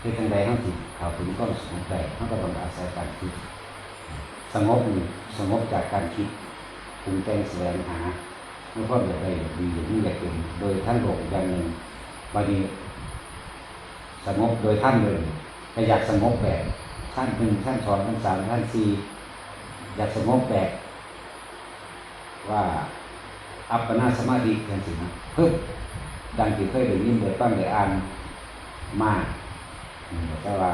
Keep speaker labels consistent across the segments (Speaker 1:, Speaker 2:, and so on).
Speaker 1: คือทังใดเขาจิตเขาถึงความสงบได้เขาก็ต้องอาศัยการคิด สงบนี่สงบจากการคิดปรุงแต่งแสวงหาเมื่อความอยากได้อยากดีอยากนี้อยากเป็นโดยท่านโลกอย่างหนึ่งบางทีสงบโดยท่านเลยแต่อยากสงบแบบท่านหนึ่งท่านสองท่านสามท่านสี่อยากสงบแบบว่าอัปปนาสมาธิกันสินะเพิ่มดังที่เคยได้ยินได้ฟังได้อ่านมา แต่ว่า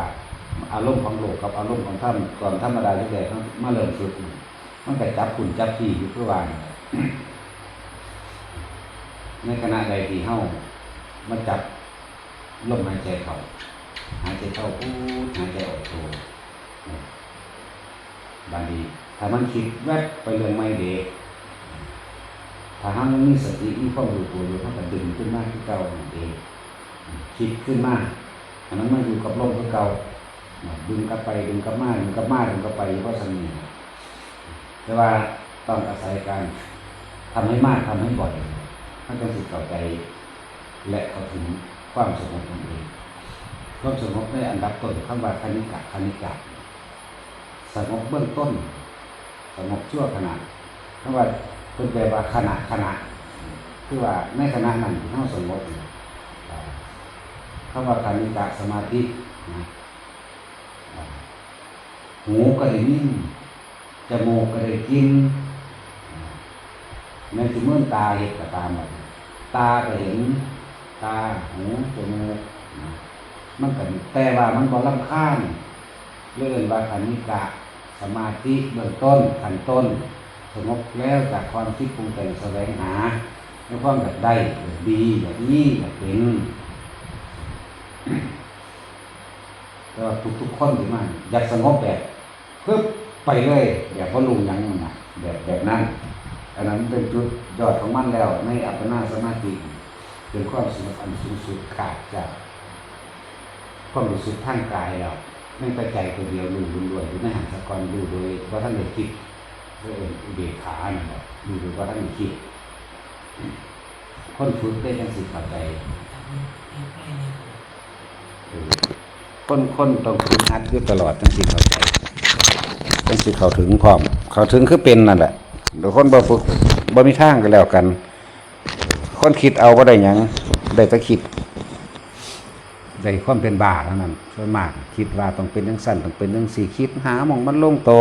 Speaker 1: อารมณ์ของโลกกับอารมณ์ของท่านก่อนธรรมดาที่แรกเขามาเริ่มสุดนี่มันก็จับขุนจับที่อยู่เพื่อวางในขณะใดที่เฮามาจับลมหายใจเขาหายใจเข้าพูดหายใจออกโทบางทีถ้ามันคิดแวบไปเรื่องไม่เด็กถ้าห้ามนมีสติมีความรู้ตัวอยู่เท่ากับดึงขึ้นมาที่เก่าเองคิดขึ้นมา อันนั้นมาอยู่กับลมคือเก่าดึงกลับไปดึงกลับมาดึงกลับมาดึงกลับไปเพราะสมีแต่ว่าต้องอาศัยการทำให้มากทำให้บ่อยท่านจะสิเข้าใจ และเข้าถึงความสงบของเองความสงบในอันดับต้นคำว่าคณิกะคณิกะสงบเบื้องต้นสงบชั่วขณะคำว่าเป็นแปลว่าขณะขณะคือว่าในขณะนั้นที่เราสงบเนี่ยอ่ คำว่าการมิกะสมาธินะอ่าหูก็ได้ยินจมูกก็ได้กินในที่เมื่อตาเห็นก็ตามตาก็เห็น ตาหูจมูกมันก็แต่ว่ามันก็ลำค้านเรื่องว่าการมิกะสมาธิเบื้องต้นขั้นต้น สงบแล้วจากความคิดปรุงแต่งแสวงหาในความแบบได้แบบดีแบบนี้แบบเป็น แต่ว่าทุกๆคนที่มันอยากสงบแบบปึ๊บไปเลยแบบพอลุงยังมันนะแบบแบบนั้นอันนั้นเป็นจุดยอดของมันแล้วในอัปปนาสมาธิเป็นความสงบอันสูงสุดขาดจากความรู้สึกทางกายแล้วไม่ไปใจตัวเดียวรู้ล้วนๆหรือในหันสกรรู้โดยว่าท่านได้คิดเรื่องอุเบกขานั่นแหละรู้โดยว่าท่านได้คิดคนฝึกได้จังสิเข้าใจ คนคนต้องฝึกหัดอยู่ตลอดจังสิเข้าใจจังสิเข้าถึงพร้อม เข้าถึงคือเป็นนั่นแหละเดี๋ยวคนบ่ฝึกบ่มีทางก็แล้วกัน คนคิดเอาบ่ได้หยังได้แต่คิดได้ความเป็นบาเท่านั้นส่วนมากคิดว่าต้องเป็นจังสั้นต้องเป็นจังสี่คิดหามองมันลงโต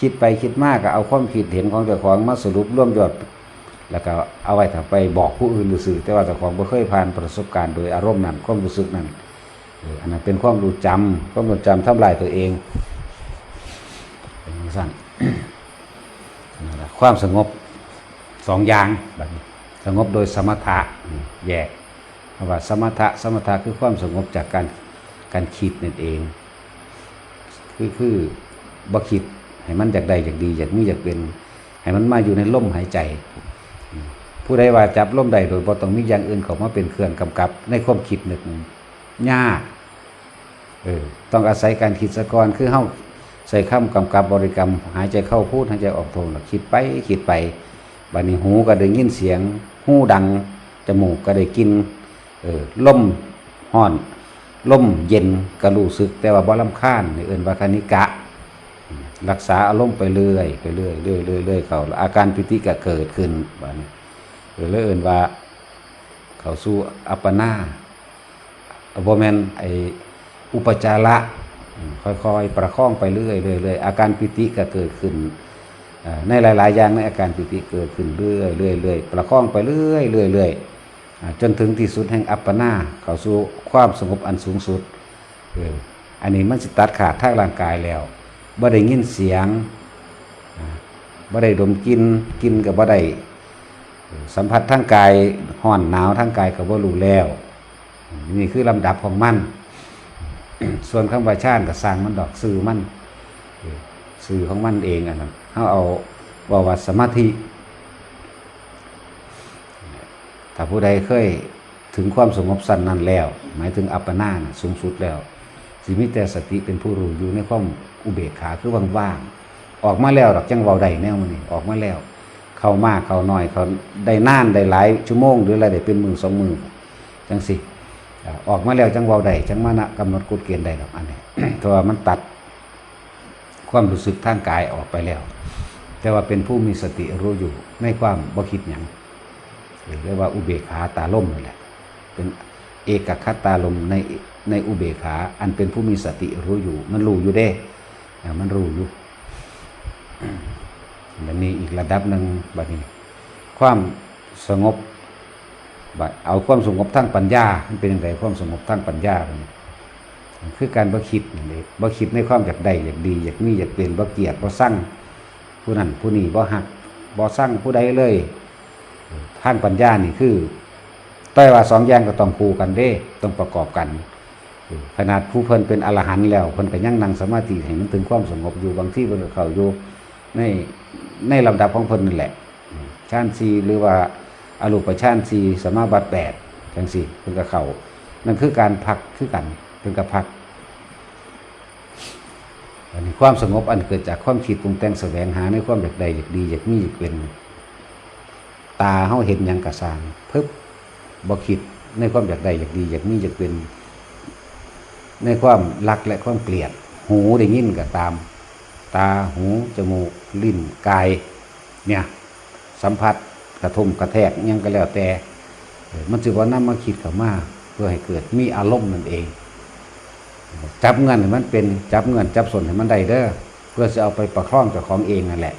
Speaker 1: คิดไปคิดมากก็เอาความคิดเห็นของเจ้าของมาสรุปร่วมยอดแล้วก็เอาไว้ถ้าไปบอกผู้อื่นหรือสื่อแต่ว่าเจ้าของบ่เคยผ่านประสบการณ์โดยอารมณ์นั้นความรู้สึกนั้น อันนั้นเป็นความรู้จำความรู้จำทำลายตัวเองเป็นอย่างสั้นความสงบสองอย่างแบบนี้สงบโดยสมถะแยกว่าสมถะสมถะคือความสงบจากการการคิดนั่นเอง คือคือบ่คิดให้มันอยากใดอยากดีอยากมีอยากเป็น ให้มันมาอยู่ในลมหายใจ ผู้ใดว่าจับลมใดโดยบ่ต้องมีอย่างอื่นเขามาเป็นเครื่องกำกับในความคิดนึก ยากเออต้องอาศัยการคิดสะกอนคือเฮาใส่คำกำกับบริกรรม หายใจเข้าพูดหายใจออกโทนแล้วคิดไปคิดไปบัดนี้หูก็ได้ยินเสียง หูดังจมูกก็ได้กินเออลมห้อนลมเย็นก็รู้สึก แต่ว่าบ่ลำคาญนี่เอิ้นว่าคณิกะ รักษาอารมณ์ไปเรื่อยไปเรื่อยเรื่อยเรื่อยเรื่อยเขาแล้วอาการปิติก็เกิดขึ้นบัดนี้เออเลยเอิ้นว่า เขาสู่อัปปนา บ่แม่นไออุปจาระค่อยๆ ประคองไปเรื่อยเรื่อยเรื่อยอาการปิติก็เกิดขึ้นในหลาย ๆ อย่างในอาการปิติเกิดขึ้นเรื่อยเรื่อยเรื่อยประคองไปเรื่อยเรื่อยเรื่อยจนถึงที่สุดแห่งอัปปนาเข้าสู่ความสงบอันสูงสุดอันนี้มันสิตัดขาดทางร่างกายแล้วบ่ได้ยินเสียงบ่ได้ดมกินกินกับบ่ได้สัมผัสทางกายห่อนหนาวทางกายก็บ่รู้แล้ว นี่คือลำดับของมัน ส่วนคำว่าชาติกับสร้างมันดอกสื่อมันสื่อของมันเองอันนั้นเขาเอาว่าวัดสมาธิถ้าผู้ใดเคยถึงความสงบสันนั้นแล้ว หมายถึงอัปปนานะสูงสุดแล้วสิมิแต่สติเป็นผู้รู้อยู่ในความอุเบกขาคือว่างๆออกมาแล้วดอกจังเว้าใดแนวมันนี่ออกมาแล้ว เข้ามากเข้าน้อยเขาได้นานได้หลายชั่วโมงหรืออะไรได้เป็นมือสองมือจังสิ ออกมาแล้วจังเว้าได้จังมานะกำหนดกฎเกณฑ์ได้ดอกอันนี้เพราะว่ามันตัดความรู้สึกทางกายออกไปแล้ว แต่ว่าเป็นผู้มีสติรู้อยู่ในความบ่คิดหยังเรียกว่าอุเบกขาตาล่มนั่แหละเป็นเอกคตาลมในในอุเบกขา อันเป็นผู้มีสติรู้อยู่ มันรู้อยู่เด้อ่ามันรู้อยู่บัดนี้อีกระดับหนึ่งบัดนี้ ความสงบ เอาความสงบทางปัญญา มันเป็นยังไงความสงบทางปัญญาคือการบ่คิดนี่เลยบ่คิดในความอยากได้อยากดีอยากมีอยากเป็นบ่เกียดบ่สั่งผู้นั้นผู้นี้บ่หักบ่สั่งผู้ใดเลยทางปัญญานี่คือต้อยว่าสองอย่างก็ต้องคู่กันเด้ ต้องประกอบกัน ขนาดผู้เพิ่นเป็นอรหันต์แล้วเพิ่นก็ยังนั่งสมาธิให้มันถึงความสงบอยู่บางที่เพิ่นเขาอยู่ในในลำดับของเพิ่นนั่นแหละฌานสี่หรือว่า อรูปฌานสี่สมาบัติแปดจังสี่เพิ่นก็เขานั่นคือการพักคือกันเพิ่นก็พักอันนี้ความสงบอันเกิดจากความคิดปรุงแต่งแสวงหาในความอยากใดอยากดีอยากมีอยากเป็น ตาเฮาเห็นหยังกระสางเพิ่บ่คิดในความอยากได้อยากดีอยากมีอยากเป็น ในความรักและความเกลียด หูได้ยินก็ตาม ตาหูจมูกลิ้นกายเนี่ยสัมผัส กระทมกระแทกยังก็แล้วแต่ มันจึว่านํมาคิดเข้ามาเพื่อให้เกิดมีอารมณ์นั่นเอง จับเงินให้มันเป็นจับเงินจับส่วนให้มันได้เด้อเพื่อจะเอาไปประคองเจ้าของเองนั่นแหละ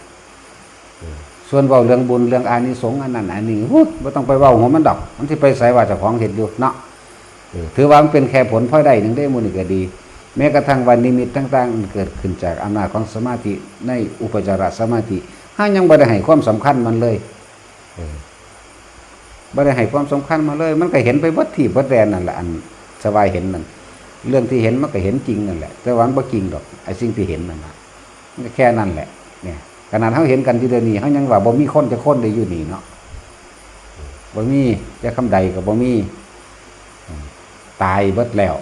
Speaker 1: ส่วนเว้าเรื่องบุญเรื่องอานิสงส์อันนั้นอันนี้ฮู้บ่ต้องไปเว้าหัวมันดอก มันสิไปใส่ว่าเจ้าของเฮ็ดอยู่เนาะถือว่ามันเป็นแค่ผลพลอยได้หนึ่งได้มื้อนี้ก็ดี แม้กระทั่งวันนิมิตต่างๆเกิดขึ้นจากอำนาจของสมาธิในอุปจารสมาธิเฮายังบ่ได้ให้ความสำคัญมันเลย บ่ได้ให้ความสำคัญมาเลย มันก็เห็นไปเบิดที่เบิดแดนนั่นแหละอันสบายเห็นนั่นเรื่องที่เห็นมันก็เห็นจริงนั่นแหละ แต่วันบ่จริงดอกไอ้สิ่งที่เห็นนั่นน่ะมันแค่นั้นแหละ เนี่ย ขนาดเขาเห็นกันอยู่เดี๋ยวนี้เขายังว่าบ่มีคนจะคนได้อยู่นี่เนาะบ่มีจะคำใดกับบ่มีตายเบิดแล้ว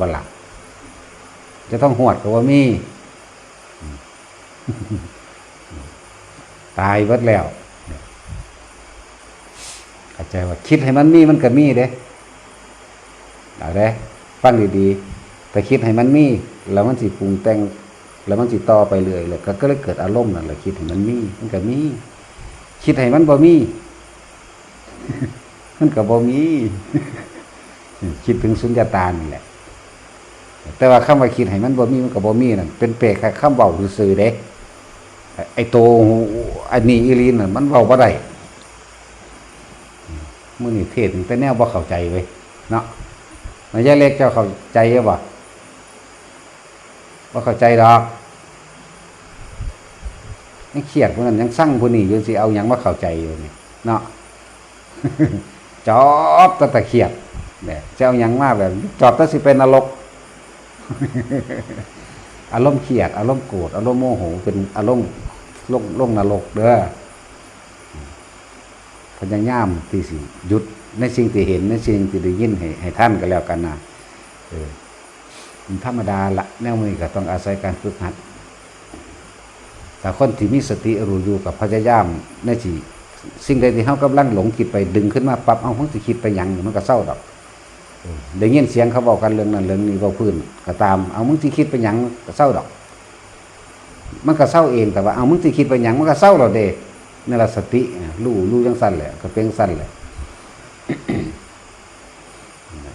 Speaker 1: บ่หลักจะต้องหวดกับบ่มีตายเบิดแล้ว เข้าใจว่าคิดให้มันมีมันก็มีเด้เอาเด้ฟังดีๆ แต่คิดให้มันมี แล้วมันสิปรุงแต่ง แล้วมันสิต่อไปเรื่อยเลยก็ก็เลยเกิดอารมณ์นั่นแหละคิดให้มันมี มันก็มี คิดให้มันบ่มี มันก็บ่มี คิดถึงสุญญตานี่แหละ แต่ว่าคำว่าคิดให้มันบ่มีมันก็บ่มีนั่นเป็นเปรกค่คำเว้าซื่อเด้ไอ้โตอันนี้อีลีนั่นมันเว้าบ่ได้ มือนี้เทศแต่แนวบ่เข้าใจเว้ยเนาะนายยายเล็กเจ้าเข้าใจบ่ว่าเข้าใจดอกยังเครียดพวกนั้นยังสั่งพวกนี้อยู่สิเอายังมาเข้าใจอยู่นี่เนาะจอบแตะตะเครียดแบบจะเอายังมาแบบจอบแตะสิเป็นนรกอารมณ์เครียดอารมณ์โกรธอารมณ์โมโหเป็นอารมณ์ลงลงนรกเด้อ พยายามที่สิหยุดในสิ่งที่เห็นในสิ่งที่ได้ยินให้ให้ท่านก็แล้วกันนะเออมันธรรมดาละแนวมือก็ต้องอาศัยการฝึกหัดแต่คนที่มีสติรู้อยู่กับพยายามในที่สิ่งใดที่เขากำลังหลงคิดไปดึงขึ้นมาปรับเอาเพิ่งสิคิดไปยังมันก็เศร้าดอกได้ยินเสียงเขาบอกกันเรื่องนั้นเรื่องนี้เว่าพื้นก็ตามเอามึงที่คิดไปยังก็เศร้าดอก มันก็เศร้าเองแต่ว่าเอามึงที่คิดไปยังมันก็เศร้าเราเด้ นี่แหละสติอะรู้รู้จังสั้นแหละก็เป็นสั้นแหละ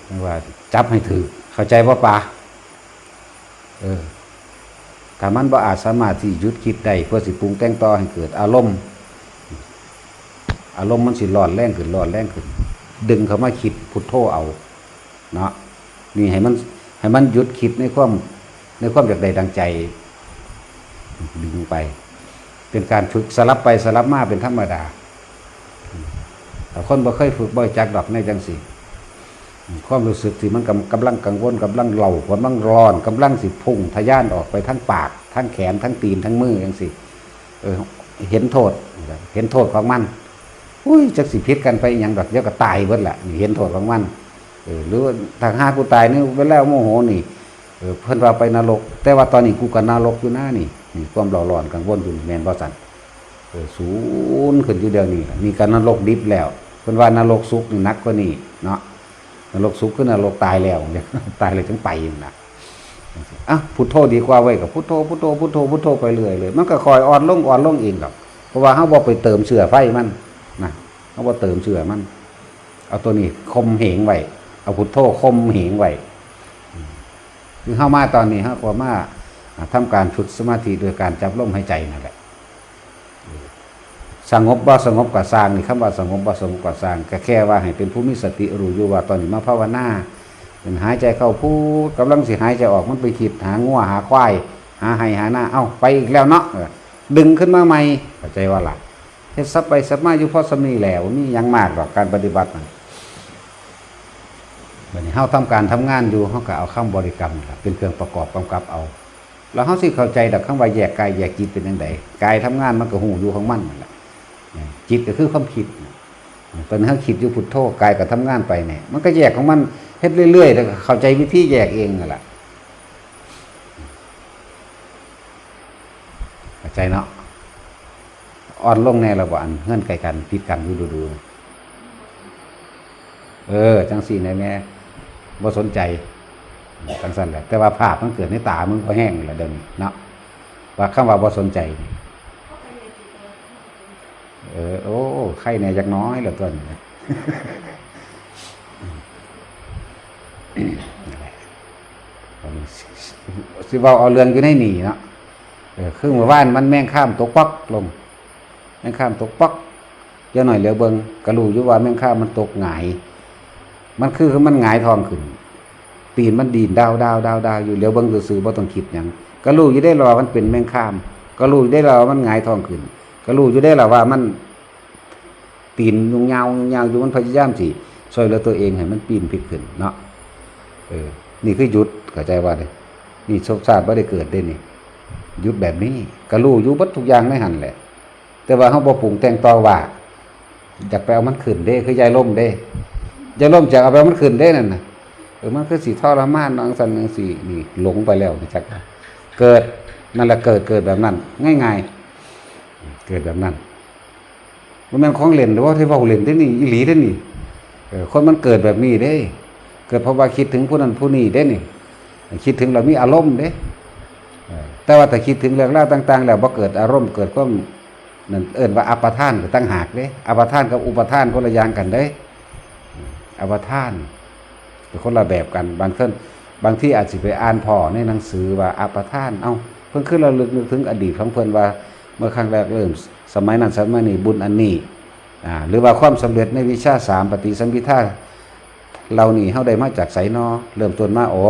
Speaker 1: ไม่ว่าจับให้ถือ เข้าใจว่าปาเออถ้ามันบ่อาจสามารถที่ยุดคิดได้เพื่อสิปรุงแต่งต่อให้เกิด อารมณ์ อารมณ์มันสิร้อนแรงขึ้นร้อนแรงขึ้น ดึงเขามาคิดพุทโธเอา เนาะนี่ให้มันให้มันหยุดคิดในความในความอยากใดดังใจ ดึงไป เป็นการฝึกสลับไปสลับมาเป็นธรรมดาแต่คนบ่เคยฝึกบ่อยจักดอกในจังสีความรู้สึกที่มันกำกำลังกังวลกำลังเหล่ากำลังร้อนกำลังสิพุ่งทะยานออกไปทั้งปากทั้งแขนทั้งตีนทั้งมืออย่างสิเออเห็นโทษ เห็นโทษของมันอุ้ยจักสิพิษกันไปอย่างแบบเดี๋ยวก็ตายเบิดแหละนี่เห็นโทษของมันเออหรือทางห้ากูตายนี่เวลาโมโหนี่เออเพิ่นว่าไปนรก แต่ว่าตอนนี้กูกับนรกอยู่หน้านี่ นี่ความร้อนร้อนกังวลอยู่แมนบ่สันเออศูนย์ขึ้นอยู่เดียวนี้มีการนรกดิบแล้วเพิ่นว่านรกสุกนี่นักกว่านี่เนาะนรกสุขขึ้นนรกตายแล้วตายเลยถึงไปอย่นะอะพุทโธดีกว่าไว้กับพุทโธพุทโธพุทโธพุทโธไปเรื่อยเลยมันก็คอยอ่อนลงอ่อนลงเองครับเพราะว่าเขาบอกไปเติมเชื้อไฟมันนะเขาบอกเติมเชื้อมัน เอาตัวนี้คมเหงไว้เอาพุทโธคมเหงไว้คือเข้ามาตอนนี้ฮะว่ามา อ่าทำการฝึกสมาธิโดยการจับลมหายใจนั่นแหละสงบบ่สงบกับสร้างนี่คำว่าสงบบ่สงบกับสร้างก็แค่ว่าให้เป็นผู้มีสติรู้อยู่ว่าตอนนี้มาภาวนาเป็นหายใจเข้าพูดกำลังสิหายใจออกมันไปคิดหางัวหาควายหาไห้หาหน้าเอ้าไปอีกแล้วเนาะดึงขึ้นมาใหม่เข้าใจว่าล่ะเฮ็ดซับไปซับมาอยู่พอสมีแล้วมีหยังมากหรอกการปฏิบัติมันบัดนี้เฮาทำการทำงานอยู่เฮาก็เอาคำบริกรรมเป็นเครื่องประกอบกำกับเอา แล้วเฮาสิเข้าใจดอกคำว่าแยกกายแยกจิตเป็นจังไดกายทำงานมันก็หูอยู่ของมันนั่นแหละจิตก็คือความคิดตอนนี้เขาคิดอยู่พุทโธกายก็ทำงานไปเนี่ยมันก็แยกของมันเฮ็ดเรื่อยๆแล้วเข้าใจวิธีแยกเองนั่นแหละเข้าใจเนาะอ่อนลงแน่ระหว่างเงื่อนไขกันผิดกันดูดูเออ จังสี่ในแม่บ่สนใจ จังสั้นแหละแต่ว่าภาพมันเกิดในตามึงก็แห้งแหละเดิมเนาะว่าคำว่าบ่สนใจ เออโอ้ไข่เนี่ยจักน้อยเหลือเกินนะสิเว่าเอาเรื่องอยู่ในหนีเนาะเออครึ่งเมื่อวานมันแม่งข้ามตกปักลง แม่งข้ามตกปักเดี๋ยวหน่อยเหลือเบิงกระลูอยู่ว่าแม่งข้ามมันตกหงาย มันคือมันหงายทองขึ้น ตีนมันดีนดาวดาวดาวดาวอยู่เหลียวเบิงซื่อบ่ต้องคิดหยังก็ระลูอยู่ได้รอมันเป็นแมงข้ามกระลูอยู่ได้รอมันหงายทองขึ้น ก็รู้อยู่ได้แหละว่ามันปีนยุงยาวยุงาวอยู่มันพยายามสิช่วยเหลือตัวเองให้มันปีนผิดขึ้นเนาะเออ นี่คือหยุดเข้าใจว่าเลยนี่โชคชาติไม่ได้เกิดได้นี่หยุดแบบนี้ก็รู้อยู่บัดทุกอย่างในหันแหละ แต่ว่าเขาบ่ปรุงแต่งต่อว่าอยากไปเอามันขึ้นเด้คือยายล่มเด้ยายล่มจากเอาไปเอามันขึ้นเด้นั่นน่ะ ออมันคือสีทรมานนองสันนังสีนี่หลงไปแล้วนี่จักเกิดนั่นแหละเกิดเกิดแบบนั้น ง่ายๆ เกิดแบบนั้นมันเป็นของเล่นหรือว่าที่เว้าเล่นได้นี่อีหลีได้นี่เออคนมันเกิดแบบนี้เด้ เกิดเพราะว่าคิดถึงผู้นั้นผู้นี้เด้นี่ คิดถึงเรามีอารมณ์เด้เออแต่ว่าแต่คิดถึงเรื่องราวต่าง ๆ แล้วบ่เกิดอารมณ์เกิดความนั่นเอิ้นว่าอัปทานก็ตั้งหากเด้อัปทานกับอุปทานคนละอย่างกันเด้อัปทาน เป็นคนละแบบกัน บางท่านบางที่อาจสิไปอ่านพ่อในหนังสือว่าอัปทาน เอ้าเพิ่นคือเราลึกนึกถึงอดีตของเพิ่นว่าเมื่อครั้งแรกเริ่ม สมัยนั้นสมัยนี้บุญอันนี้อ่าหรือว่าความสำเร็จในวิชาสามปฏิสัมพิทาเรานี่เฮาได้มาจากไสนอเริ่มต้นมาอ๋อ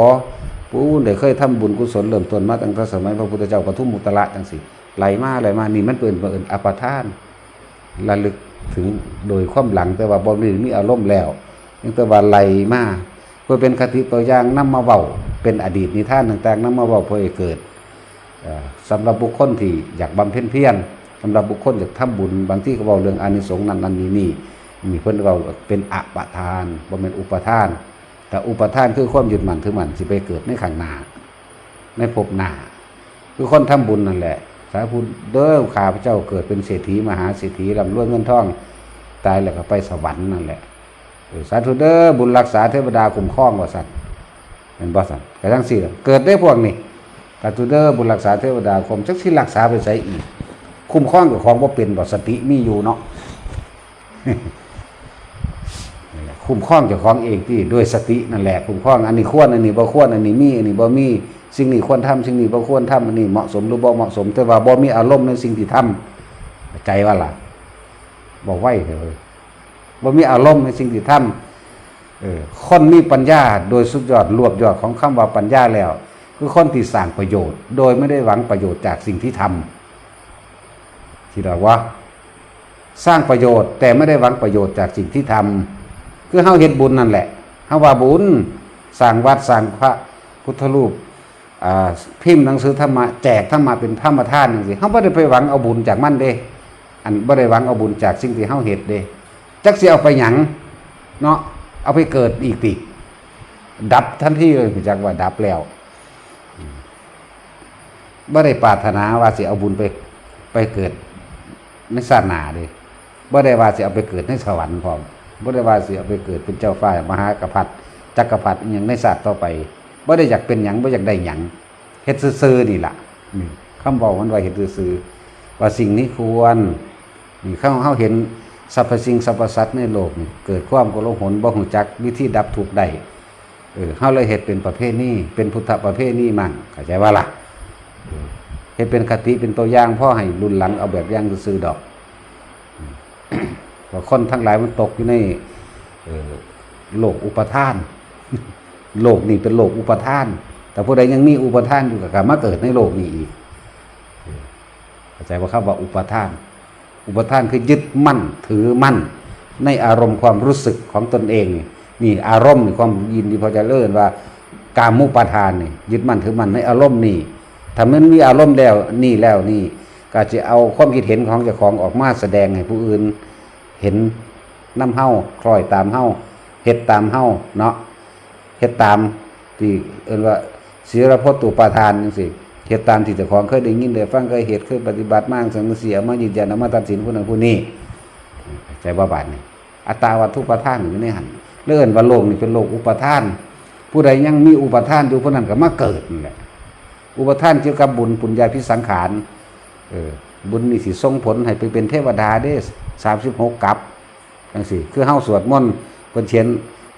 Speaker 1: ผู้อื่นได้เคยทำบุญกุศลเริ่มต้นมาตั้งแต่สมัยพระพุทธเจ้าปทุมมุตระจังซี่ไหลมาไหลมานี่มันเป็นเอิ้นอปทานระลึกถึงโดยความหลังแต่ว่าบ่มีมีอารมณ์แล้วยังแต่ว่าไหลมา เพื่อเป็นคติตัวอย่างนำมาเว้าเป็นอดีตนิทานต่างๆนำมาเว้าเพื่อให้เกิดเอ่อสำหรับบุคคลที่อยากบำเพ็ญเพียรสำหรับบุคคลอยากทำบุญบางที่ก็เว้าเรื่องอานิสงส์นั้นนั้นนี้นี่มีเพิ่นเว้าเป็นอปทานบ่แม่นอุปทาน แต่อุปทานคือความยึดมั่นถือมั่นสิไปเกิดในข้างหน้าในภพหน้าคือคนทำบุญนั่นแหละสาธุเด้อข้าพเจ้าเกิดเป็นเศรษฐีมหาเศรษฐีร่ำรวยเงินทองตายแล้วก็ไปสวรรค์นั่นแหละ สาธุเด้อบุญรักษาเทวดาคุ้มครองว่าซั่นเป็นบ่ซั่นก็ทั้งสี่เกิดได้พวกนี้กาตูเดอร์บุญรักษาเทวดาคมจักที่รักษาไปใส่อีก คุ้มครองกับของว่าเป็นบ่สติมีอยู่เนาะคุ้มครองเจ้าของเองที่ด้วยสตินั่นแหละคุ้มครองอันนี้ควรอันนี้บ่ควรอันนี้มีอันนี้บ่มีสิ่งนี้ควรทำสิ่งนี้บ่ควรทำอันนี้เหมาะสมหรือบ่เหมาะสม แต่ว่าบ่มีอารมณ์ในสิ่งที่ทำใจว่าล่ะบอกไว้เถอะ บ่มีอารมณ์ในสิ่งที่ทำเออคนมีปัญญาโดยสุดยอดรวบยอดของคำว่าปัญญาแล้ว คือคนที่สร้างประโยชน์ โดยไม่ได้หวังประโยชน์จากสิ่งที่ทำที่เราว่าสร้างประโยชน์ แต่ไม่ได้หวังประโยชน์จากสิ่งที่ทำคือเฮาเฮ็ดบุญนั่นแหละเฮาว่าบุญสร้างวัดสร้างพระพุทธรูปพิมพ์หนังสือธรรมะแจกธรรมะเป็นธรรมทานจังซี่เฮาบ่ได้ไปหวังเอาบุญจากมันเด้อันบ่ได้หวังเอาบุญจากสิ่งที่เฮาเฮ็ดเด้ จักสิเอาไปหยังเนาะเอาไปเกิดอีกติดับทันทีเลยจักว่าดับแล้วบ่ได้ปรารถนาว่าสิเอาบุญไปไปเกิดในศาสนาเด้บ่ได้ว่าสิเอาไปเกิดในสวรรค์พร้อมบ่ได้ว่าสิเอาไปเกิดเป็นเจ้าฟ้ามหากษัตริย์จักรพรรดิอย่างในศาสตร์ต่อไปบ่ได้อยากเป็นหยังบ่อยากได้หยังเฮ็ดซื่อๆนี่ล่ะนี่คำบอกมันว่าเฮ็ดซื่อๆว่าสิ่งนี้ควรนี่เขาเฮาเห็น สรรพสิ่งสรรพสัตว์ในโลกนี่เกิดความโกลหลบ่ฮู้จักวิธีดับทุกข์ได้เออเฮาเลยเฮ็ดเป็นประเภทนี้เป็นพุทธประเภทนี้มันเข้าใจว่าล่ะเออเฮ็ดเป็นคติเป็นตัวอย่างพ่อให้รุ่นหลังเอาแบบอย่างซื่อดอกว่าคนทั้งหลายมันตกอยู่ในโลกอุปทาน โลกนี่เป็นโลกอุปทาน แต่ผู้ใดยังมีอุปทานอยู่กับการมาเกิดในโลกนี้อีกเข้าใจว่าครับว่าอุปทาน อุปทานคือยึดมั่นถือมั่น ในอารมณ์ความรู้สึกของตนเอง นี่อารมณ์นี่ความยินดีพอจะเลิ่นว่าการมุปาทานนี่ยึดมั่นถือมั่นในอารมณ์นี่ถ้ามันมีอารมณ์แล้วนี่แล้วนี่ ก็จะเอาความคิดเห็นของเจ้าของออกมาแสดงให้ผู้อื่น เห็นน้ำเฮาคล้อยตามเฮาเฮ็ดตามเฮาเนาะเฮ็ดตามที่เอิ้นว่าศีลพจน์ตุปาทานจังซี่ เฮ็ดตามที่เจ้าของเคยได้ยินได้ฟังเคยเฮ็ดเคยปฏิบัติมากสังเสียมายืนยันามาตัดสินผู้นั้นผู้นี้ใจว่าบาดนี่อัตตาวัตถุปาทานอยู่ในหันเลื่อนว่าโลกนี่เป็นโลกอุปทาน ผู้ใดยังมีอุปทานอยู่ผู้นั้นก็มาเกิดนี่แหละอุปทานเกี่ยวกับบุญปุญญาพิสังขารเออบุญนี่สิส่งผลให้ไปเป็นเทวดาได้สามสิบหกกับจังสิคือเฮาสวดมนต์เพิ่นเขียน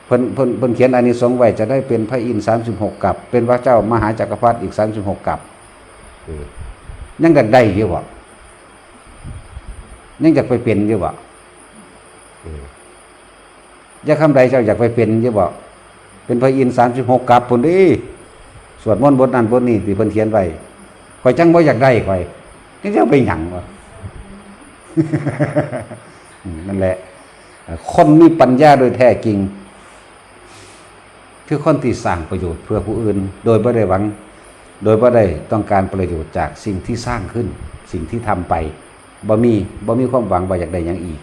Speaker 1: เพิ่นเพิ่นเพิ่นเขียนอานิสงส์ไว้จะได้เป็นพระอินทร์สามสิบหกกับ เป็นพระเจ้ามหาจักรพรรดิอีกสามสิบหกกับ ยังอยากได้อยู่บ่ยังอยากไปเป็นอยู่บ่เอออยากคำใดเจ้าอยากไปเป็นอยู่บ่เป็นพระอินทร์สามสิบหกกับพุ่นดิสวดมนต์บทนั้นบทนี้ที่เพิ่นเขียนไว้ข่อยจังบ่อยากได้ข่อยนี่จะเอาไปหยังวะอืมนั่นแหละ คนมีปัญญาโดยแท้จริง คือคนที่สร้างประโยชน์เพื่อผู้อื่น โดยไม่ได้หวัง โดยไม่ได้ต้องการประโยชน์จากสิ่งที่สร้างขึ้น สิ่งที่ทำไปบ่มีบ่มีความหวังว่าอยากได้อย่างอีก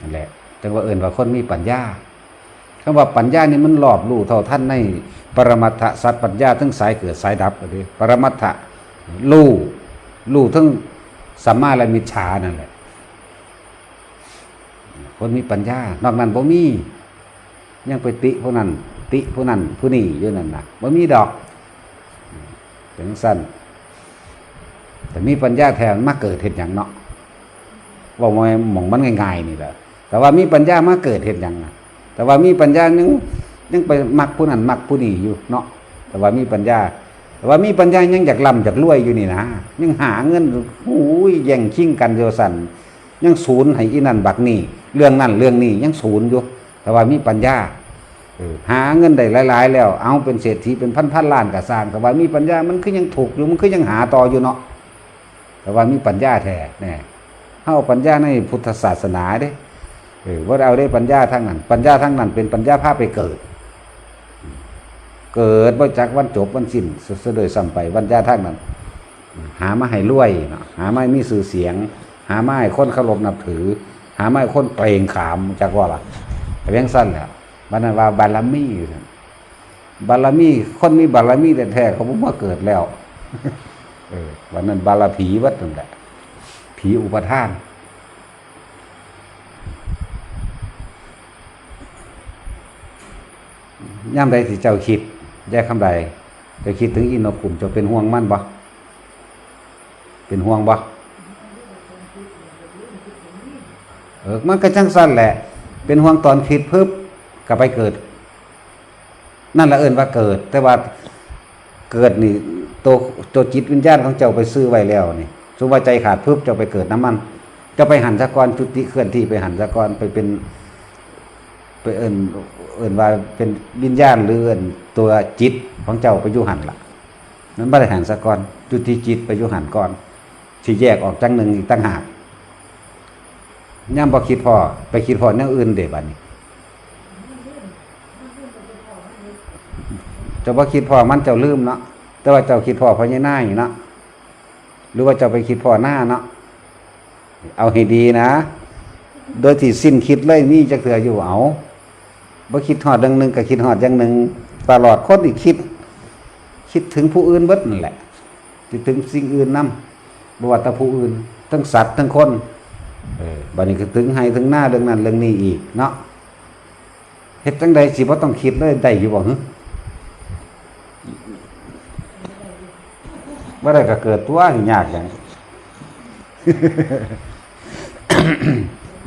Speaker 1: นั่นแหละจังว่าเอื่นว่าคนมีปัญญาคำว่าปัญญานี่มันรอบรู้เท่าท่านในปรมัตถสัตว์ปัญญาทั้งสายเกิดสายดับก็ดีปรมัตถะรู้รู้ทั้งสัมมาและมิจฉานั่นแหละ คนมีปัญญา นอกนั้นบ่มี ยังไปติผู้นั้น ติผู้นั้นผู้นี้อยู่นั่นน่ะบ่มีดอก ถึงสั้นแต่มีปัญญาแทนมาเกิดเหตุอย่างเนาะว่ามันมองมันง่ายๆนี่แหละแต่ว่ามีปัญญามาเกิดเหตุอย่างนะแต่ว่ามีปัญญายังยังไปมักผู้นั้นมักผู้นี้อยู่เนาะแต่ว่ามีปัญญา แต่ว่ามีปัญญายังอยากลำอยากรวยอยู่นี่นะยังหาเงินโอ้ยแย่งชิงกันเดียวสันยังศูนย์ให้อีนั่นบักนี่เรื่องนั่นเรื่องนี้ยังศูนย์อยู่ แต่ว่ามีปัญญา หาเงินได้หลาย ๆ แล้ว เอาเป็นเศรษฐีเป็นพันพันๆล้านกะสร้างแต่ว่ามีปัญญามันคือยังถูกอยู่มันคือยังหาต่ออยู่เนาะแต่ว่ามีปัญญาแท้แน่เฮาปัญญาในพุทธศาสนาเด้เออว่าเอาได้ปัญญาทั้งนั้น ปัญญาทั้งนั้น เป็นปัญญาพาพไปเกิด เกิดบ่จักวันจบวันสิ้นเสดยซ้ำไปวันญาทั้งนั้น หามาให้รวยเนาะหามาให้มีสื่อเสียง หามาให้คนเคารพนับถือ หามาให้คนเกรงขามจากว่าล่ะแต่เพียงสั้นแหล้ว บันนั้นว่าบารมีอยู่ซั่นบารมี คนมีบารมีแท้ๆเขาบ่าเกิดแล้วเออวันนั้นบารผีวัดนั่นแหละผีอุปทาน ย่ำใดที่เจ้าคิดแยกคำใดจ้าคิดถึงอินทกลุ่มจะเป็นห่วงมันบ่เป็นห่วงบ่เออมันก็จังสั้นแหละ เป็นห่วงตอนคิดเพิ่บ ก็ไปเกิด นั่นละเอินว่าเกิด แต่ว่าเกิดนี่ตัวตัวจิตวิญญาณของเจ้าไปซื้อไว้แล้วนี่สมว่าใจขาดเพิ่บเจ้าไปเกิดน้ำมัน เจ้าไปหันสะกรจุติเคลื่อนที่ไปหันสะกรไปเป็นไปเอินเอินว่าเป็นวิญญาณหรือเอินตัวจิตของเจ้าไปยู่หันละนั้นไม่ได้หันสะกอนจุติจิตไปยู่หันก่อนที่แยกออกจังหนึ่งอีกตั้งหากย่ำพอคิดพอไปคิดพอแนวอื่นเดี๋ยวบัดนี้ เจ้าพอคิดพอมันเจ้าลืมเนาะแต่ว่าเจ้าคิดพอเพราะยหน้าอยู่เนาะหรือว่าเจ้าไปคิดพอหน้าเนาะเอาให้ดีนะ โดยที่สิ้นคิดเลยนี่จะเถื่ออยู่เอาบ่คิดหอดดังหนึ่งก็คิดหอดอย่างหนึ่งตลอดคนอีกคิด คิดถึงผู้อื่นเบิดนั่นแหละคิดถึงสิ่งอื่นนำบ่ว่าแต่ผู้อื่น ทั้งสัตว์ทั้งคนเออบัดนี้ก็ถึงให้ถึงหน้าเรื่องนั้นเรื่องนี้อีกเนาะ เฮ็ดจังใดสิบ่ต้องคิดเลยได้อยู่บ่หึบ่ได้ก็เกิดตัวยากหยัง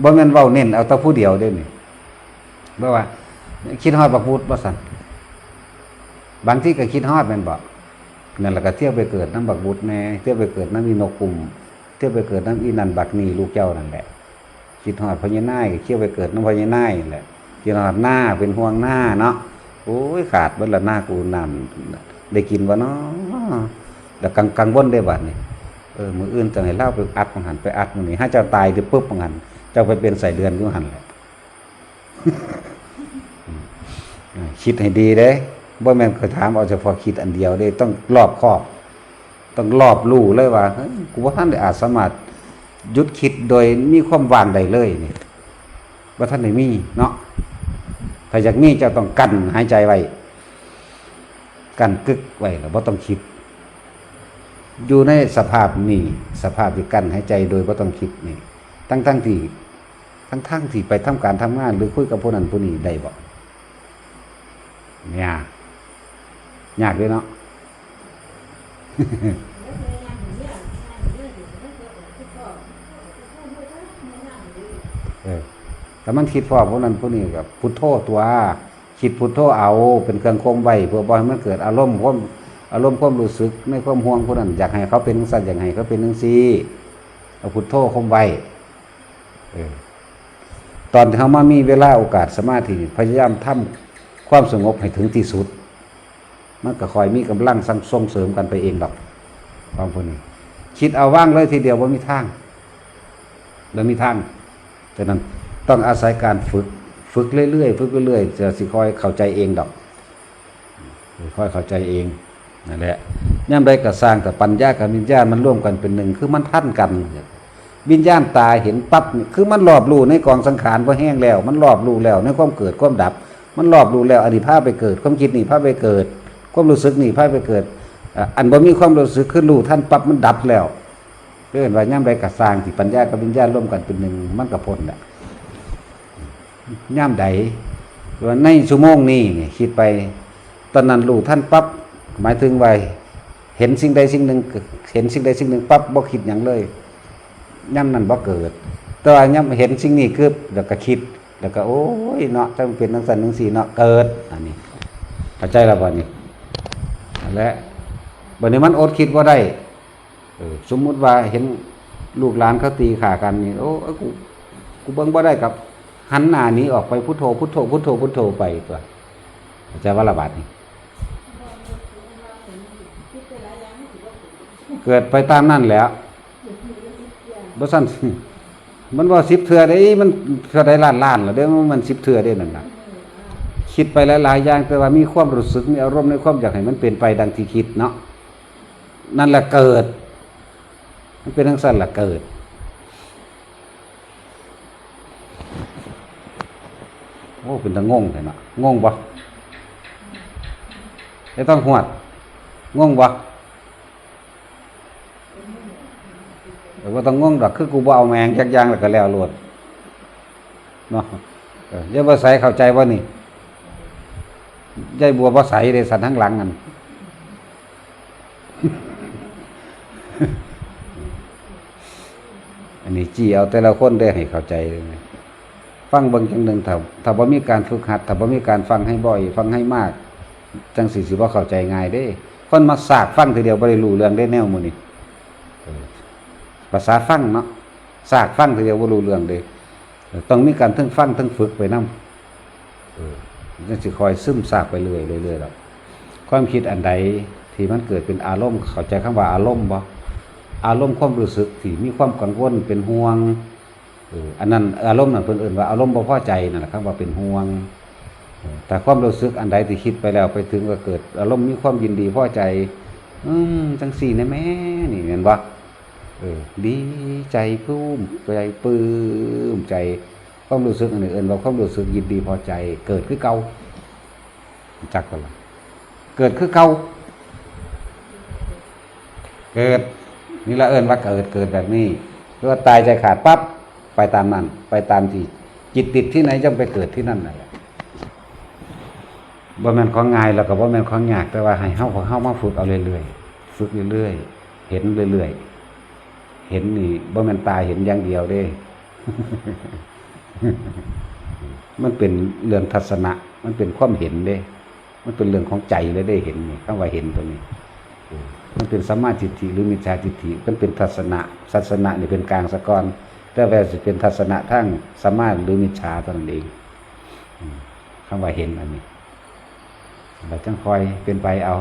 Speaker 1: บ่แม่นเว้าเน้นเอาแต่ผู้เดียวเด้นี่บ่ว่า คิดฮอดบักพูดบ่ซั่นบางที่ก็คิดฮอดแม่นบ่นั่นล่ะก็เที่ยวไปเกิดน้ำบักบุตรแน่เที่ยวไปเกิดน้ำอีนกกลุ่มเที่ยวไปเกิดน้ำอีนันบักนี่ลูกเจ้านั่นแหละคิดฮอดพญานาคก็เที่ยวไปเกิดน้ำพญานาคนั่นแหละ คิดฮอดหน้าเป็นห่วงหน้าเนาะโอ้ยขาดเบิดละหน้ากูนำได้กินบ่เนาะแล้วกังกังวลได้บัดนี่เออมืออื่นจังให้เล่าไปอัดของหันไปอัดมื้อนี้ถ้าเจ้าตายเดี๋ยวปุ๊บของหันเจ้าไปเป็นใส่เดือนอยู่หันแหละคิดให้ดีเด้บ่แม่นเคยถามเอาเฉพาะคิดอันเดียวเด้ต้องรอบคอบ ต้องรอบรู้เลยว่ากูว่าท่านได้อาจสามารถยุดคิดโดยมีความวางได้เลยนี่ว่าท่านได้มีเนาะ ถ้าอยากมีจะต้องกั้นหายใจไว้กั้นกึกไว้แล้วบ่ต้องคิด อยู่ในสภาพนี้สภาพที่กั้นหายใจโดยบ่ต้องคิดนี่ทั้งทั้งๆที่ทั้งทั้งๆที่ไปทำการทำงาน หรือคุยกับผู้นั้นผู้นี้ได้บ่ยากยากด้วยเนาะ แต่มันคิดพอพวกนั้นพวกนี้กับพุทโธตัวคิดพุทโธเอา เป็นเครื่องคมไว้เพื่อบ่ให้มันเกิดอารมณ์ความอารมณ์ความรู้สึกในความห่วงพวกนั้นอยากให้เขาเป็นสัตว์อยากให้เขาเป็นนังซีเอาพุทโธคมไว้ตอนที่เขามามีเวลาโอกาสสมาธิพยายามทำความสงบให้ถึงที่สุด มันก็คอยมีกำลังสั่งส่งเสริมกันไปเองดอกความพวกนี้คิดเอาว่างเลยทีเดียวว่ามีทางแล้วมีทางฉะนั้น ต้องอาศัยการฝึก ฝึกเรื่อยๆฝึกเรื่อยๆจะสิคอยเข้าใจเองดอกค่อยเข้าใจเองนั่นแหละย่ำใดก็สร้างแต่ปัญญากับวิญญาณมันร่วมกันเป็นหนึ่งคือมันพันกันวิญญาณตาเห็นปั๊บคือมันรอบรู้ในกองสังขารพอแห้งแล้ว มันรอบรู้แล้วในความเกิดความดับ มันรอบรู้แล้วอันนี้พาไปเกิด ความคิดนี่พาไปเกิด ความรู้สึกนี่พาไปเกิด อันบ่มีความรู้สึกคือรู้ท่านปั๊บมันดับแล้วเรื่องว่าย่ำใดก็สร้างที่ปัญญากับวิญญาณร่วมกันเป็นหนึ่งมันก็พ้นแหละ ย่ามใดว่าในชั่วโมงนี้คิดไป ตอนนั้นรู้ท่านปั๊บหมายถึงว่าเห็นสิ่งใดสิ่งหนึ่งเห็นสิ่งใดสิ่งหนึ่งปั๊บบ่คิดอย่างเลยย่ำนั้นบ่เกิดแต่ว่าย่ำเห็นสิ่งนี้คือแล้วก็คิด แล้วก็โอ้ยเนาะถ้ามันเป็นทั้งสันทั้งสี่เนาะเกิดอันนี้เข้าใจแล้วบ่นี่และบัดนี้มันอดคิดว่าได้สมมุติว่าเห็นลูกหลานเขาตีขากันนี่โอ้กูกูเบิ่งบ่ได้กับ หันหน้านี้ออกไปพุทโธพุทโธพุทโธพุทโธไปตัวเข้าใจว่าระบาดนี่เกิดไปตามนั่นแล้วบ่ซั่นมันว่าสิบเทื่อได้มันเทื่อได้ล้านล้านแล้วเด้มันสิบเทื่อได้นั่นน่ะคิดไปหลายๆอย่างแต่ว่ามีความรู้สึกมีอารมณ์ในความอยากให้มันเป็นไปดังที่คิดเนาะนั่นแหละเกิด มันเป็นทั้งสั้นแหละเกิด โอ้เป็นตะงงเลยนะงงบ่ไม่ต้องหวดงงบ่แต่ว่าต้องงงดอกคือกูบ่เอาแมงจักยางแล้วก็แล้วโลดเนาะเอออย่าบ่ใส่เข้าใจว่านี่ยายบัวบ่ใส่เด้สันทั้งหลังนั่นอันนี้จี้เอาแต่ละคนได้ให้เข้าใจเลย ฟังเบิ่งจังหนึ่งถ้าถ้าบ่มีการฝึกหัดถ้าบ่มีการฟังให้บ่อย ฟังให้มาก จังสิสิบ่เข้าใจง่ายเด้ คนมาสากฟังทีเดียวบ่ได้รู้เรื่องได้แนวมื้นี้เออภาษาฟังเนาะสากฟังทีเดียวบ่รู้เรื่องเด้ต้องมีการทั้งฟังทั้งฝึกไปนํเออจังสิคอยซึมซาบไปเรื่อยเรื่อยๆดอกความคิดอันใดที่มันเกิดเป็นอารมณ์เข้าใจคำว่าอารมณ์บ่อารมณ์ความรู้สึกที่มีความกังวลเป็นห่วง อันนั้นอารมณ์นั่นเพิ่นเอิ่นว่าอารมณ์บ่พอใจนั่นแหละครับว่าเป็นห่วง แต่ความรู้สึกอันใดที่คิดไปแล้วไปถึงก็เกิด อารมณ์มีความยินดีพอใจ อืมจังสี่นะแม่นี่เห็นบ่เออดีใจภูมิใจปลื้มใจความรู้สึกอันอิ่นว่าความรู้สึกยินดีพอใจ เกิดคือเก่าจักกันละเกิดคือเก่าเกิดนี่ละเอิ้นว่าเกิดเกิดแบบนี้หรือว่าตายใจขาดปั๊บ ไปตามนั้น ไปตามที่ จิตติดที่ไหนจงไปเกิดที่นั่นนั่นแหละบ่แม่นของง่ายแล้วก็บ่แม่นของยากแต่ว่าให้เฮาเฮามาฝึกเอาเรื่อยๆฝึกเรื่อยๆเห็นเรื่อยๆเห็นนี่บ่แม่นตาเห็นอย่างเดียวเด้ มันเป็นเรื่องทัศนะ มันเป็นความเห็นเด้ มันเป็นเรื่องของใจเลยได้เห็นนี่คำว่าเห็นตัวนี้มันเป็นสัมมาทิฏฐิหรือมิจฉาทิฏฐิมันเป็นทัศนะทัศนะนี่เป็นกลางสะกอน แต่ว่าสิเป็นทัศนะทั้งสัมมาหรือมิจฉาตัวนั้นเองคำว่าเห็นอันนี้เราจังคอยเป็นไปเอา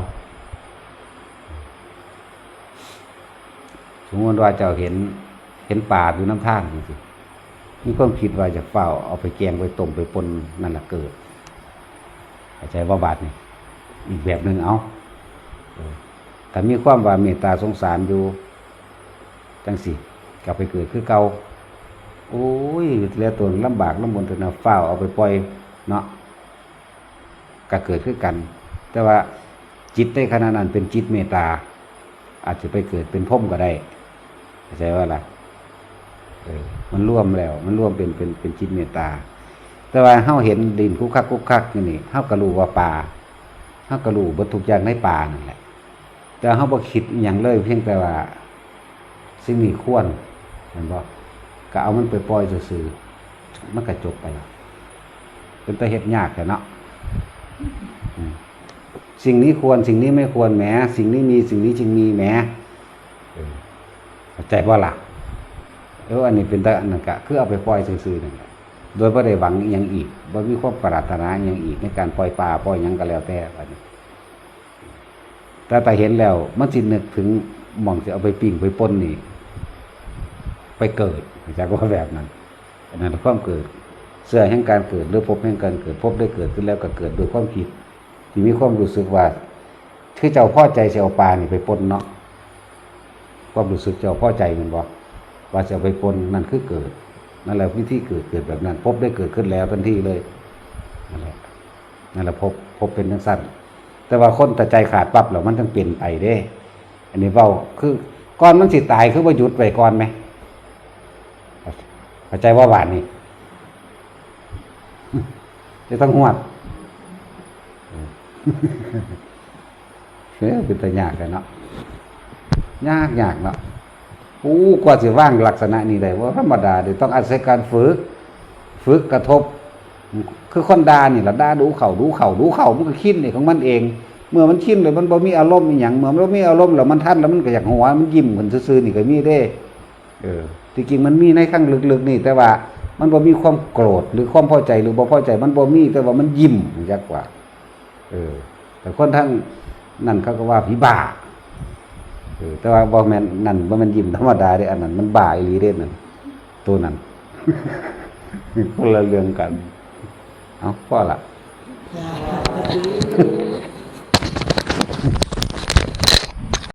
Speaker 1: สมมติว่าเจ้าเห็นเห็นป่าอยู่น้ำท่างจริงๆมีความคิดว่าจะเฝ้าเอาไปแกงไปต้มไปปนนั่นแหละเกิดเข้าใจว่าบาดนี่อีกแบบหนึ่งเอาแต่มีความว่าเมตตาสงสารอยู่จังสิกลับไปเกิดคือเก่า โอ้ยแล้วตัวลำบากลำบนตัวน่ะเฝ้าเอาไปปล่อยเนาะก็เกิดขึ้นกัน แต่ว่าจิตในขณะนั้นเป็นจิตเมตตา อาจจะไปเกิดเป็นพรหมก็ได้เข้าใจว่าล่ะมันร่วมแล้ว มันร่วมเป็นเป็นเป็นจิตเมตตา แต่ว่าเฮาเห็นดินคุกคักคุกคักนี่นี่เฮาก็รู้ว่าป่าเฮากรู้เบ่ทุกอย่างในป่านั่นแหละแต่เฮาบ่คิดอย่างเลย เพียงแต่ว่าสิ่งนี้ควรเห็นบ่ ก็เอามันไปปล่อยซื่อๆมันก็จบไปแล้วเป็นตาเฮ็ดยากแค่เนาะสิ่งนี้ควรสิ่งนี้ไม่ควรแหมสิ่งนี้มีสิ่งนี้จึงมีแหมเออเข้าใจบ่ล่ะเอออันนี้เป็นตาอันนั้นก็คือเอาไปปล่อยซื่อๆนั่นแหละโดยบ่ได้หวังอหยังอีกบ่มีความปรารถนาอหยังอีกในการปล่อยปลาปล่อยยังก็แล้วแต่บัดนี้แต่แต่เห็นแล้ว มันสินึกถึงหมองสิเอาไปปิ้งไปป่นนี่ ไปเกิดจากว่าแบบนั้นอันนั้นความเกิด เสื้อแห่งการเกิดหรือพบแห่งการเกิดพบได้เกิดขึ้นแล้วก็เกิดโดยความคิด ที่มีความรู้สึกว่าคือเจ้าพ่อใจเสียเอาปลานี่ไปปนเนาะความรู้สึกเจ้าพ่อใจมันบอกว่าจะไปปนนั่นคือเกิดนั่นแหละวิธีเกิดเกิดแบบนั้น พบได้เกิดขึ้นแล้วทันทีเลยนั่นแหละนั่นแหละพบพบเป็นทั้งสั้นแต่ว่าคนแต่ใจขาดปั๊บแล้วมันต้องเปลี่ยนไปเด้ อันนี้เว้าคือก่อนมันสิตายคือว่าหยุดไว้ก่อนไหม เข้าใจว่าหวานนี่จะต้องหวดเฮ้ยเป็นแต่ยากกันเนาะยากยากเนาะอู้กว่าสิว่างลักษณะนี้ได้ว่าธรรมดาเดี๋ยวต้องอาศัยการฝึก ฝึกกระทบ คือคนดานี่ละดาดูเข่าดูเข่าดูเข่ามันก็คิดนี่ของมันเอง เมื่อมันคิดเลยมันบ่มีอารมณ์อหย่างเมื่อมันบ่มีอารมณ์แล้วมันท่านแล้วมันก็อยากหัวมันยิ้มขึ้นซื่อๆนี่ก็มีเด้ เออ ที่จริงมันมีในข้างลึกๆนี่ แต่ว่ามันบ่มีความโกรธหรือความพอใจหรือบ่พอใจ มันบ่มีแต่ว่ามันยิ้มยักกว่า เออ แต่คนทั้งนั่นเขาก็ว่าผีบ้าเออแต่ว่าบ่แม่นนั่นบ่แม่นยิ้มธรรมดาเด้อันนั้นมันบ้าอีหลีเด้นั่นตัวนั้นคนละเรื่องกัน เอาพ่อละ